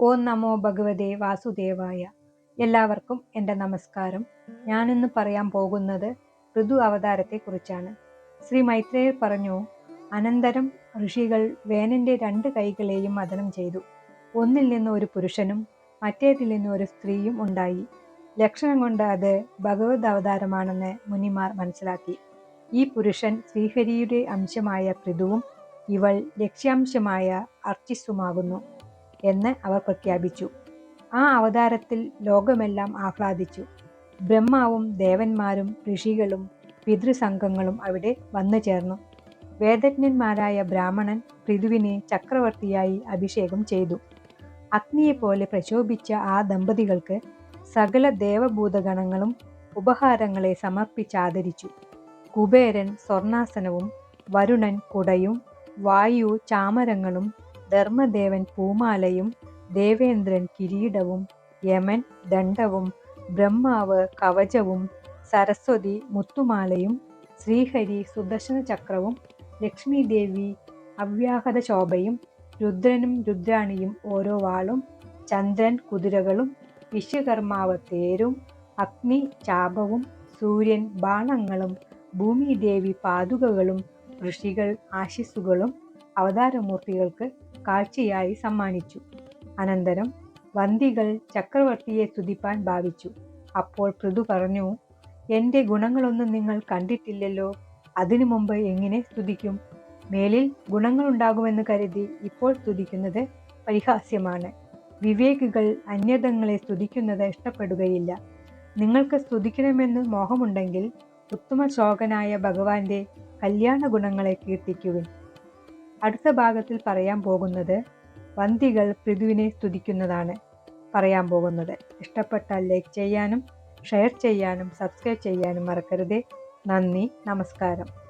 ഓം നമോ ഭഗവതേ വാസുദേവായ. എല്ലാവർക്കും എന്റെ നമസ്കാരം. ഞാനിന്ന് പറയാൻ പോകുന്നത് ഋതു അവതാരത്തെക്കുറിച്ചാണ്. ശ്രീ മൈത്രേയർ പറഞ്ഞു അനന്തരം ഋഷികൾ വേനന്റെ രണ്ട് കൈകളെയും മദനം ചെയ്തു. ഒന്നിൽ നിന്ന് ഒരു പുരുഷനും മറ്റേതിൽ നിന്ന് ഒരു സ്ത്രീയും ഉണ്ടായി. ലക്ഷണം കൊണ്ട് അത് ഭഗവത് അവതാരമാണെന്ന് മുനിമാർ മനസ്സിലാക്കി. ഈ പുരുഷൻ ശ്രീഹരിയുടെ അംശമായ പൃഥുവും ഇവൾ ലക്ഷ്യാംശമായ അർച്ചിസുമാകുന്നു എന്ന് അവർ പ്രഖ്യാപിച്ചു. ആ അവതാരത്തിൽ ലോകമെല്ലാം ആഹ്ലാദിച്ചു. ബ്രഹ്മാവും ദേവന്മാരും ഋഷികളും പിതൃസംഘങ്ങളും അവിടെ വന്നു ചേർന്നു. വേദജ്ഞന്മാരായ ബ്രാഹ്മണൻ പൃഥുവിനെ ചക്രവർത്തിയായി അഭിഷേകം ചെയ്തു. അഗ്നിയെപ്പോലെ പ്രശോഭിച്ച ആ ദമ്പതികൾക്ക് സകല ദേവഭൂതഗണങ്ങളും ഉപഹാരങ്ങളെ സമർപ്പിച്ചാദരിച്ചു. കുബേരൻ സ്വർണാസനവും വരുണൻ കുടയും വായു ചാമരങ്ങളും ധർമ്മദേവൻ പൂമാലയും ദേവേന്ദ്രൻ കിരീടവും യമൻ ദണ്ഡവും ബ്രഹ്മാവ് കവചവും സരസ്വതി മുത്തുമാലയും ശ്രീഹരി സുദർശന ചക്രവും ലക്ഷ്മി ദേവി അവ്യാഹത ശോഭയും രുദ്രനും രുദ്രാണിയും ഓരോ വാളും ചന്ദ്രൻ കുതിരകളും വിശ്വകർമാവ് തേരും അഗ്നി ചാപവും സൂര്യൻ ബാണങ്ങളും ഭൂമിദേവി പാതുകകളും ഋഷികൾ ആശിസുകളും അവതാരമൂർത്തികൾക്ക് കാഴ്ചയായി സമ്മാനിച്ചു. അനന്തരം വന്തികൾ ചക്രവർത്തിയെ സ്തുതിപ്പാൻ ഭാവിച്ചു. അപ്പോൾ പൃഥു പറഞ്ഞു എന്റെ ഗുണങ്ങളൊന്നും നിങ്ങൾ കണ്ടിട്ടില്ലല്ലോ. അതിനു മുമ്പ് എങ്ങനെ സ്തുതിക്കും? മേലിൽ ഗുണങ്ങളുണ്ടാകുമെന്ന് കരുതി ഇപ്പോൾ സ്തുതിക്കുന്നത് പരിഹാസ്യമാണ്. വിവേകികൾ അന്യതങ്ങളെ സ്തുതിക്കുന്നത് ഇഷ്ടപ്പെടുകയില്ല. നിങ്ങൾക്ക് സ്തുതിക്കണമെന്ന് മോഹമുണ്ടെങ്കിൽ ഉത്തമ ശോകനായ ഭഗവാന്റെ കല്യാണ ഗുണങ്ങളെ കീർത്തിക്കുവിൻ. അടുത്ത ഭാഗത്തിൽ പറയാൻ പോകുന്നത് വന്തികൾ പൃഥുവിനെ സ്തുതിക്കുന്നതാണ് പറയാൻ പോകുന്നത്. ഇഷ്ടപ്പെട്ടാൽ ലൈക്ക് ചെയ്യാനും ഷെയർ ചെയ്യാനും സബ്സ്ക്രൈബ് ചെയ്യാനും മറക്കരുതേ. നന്ദി നമസ്കാരം.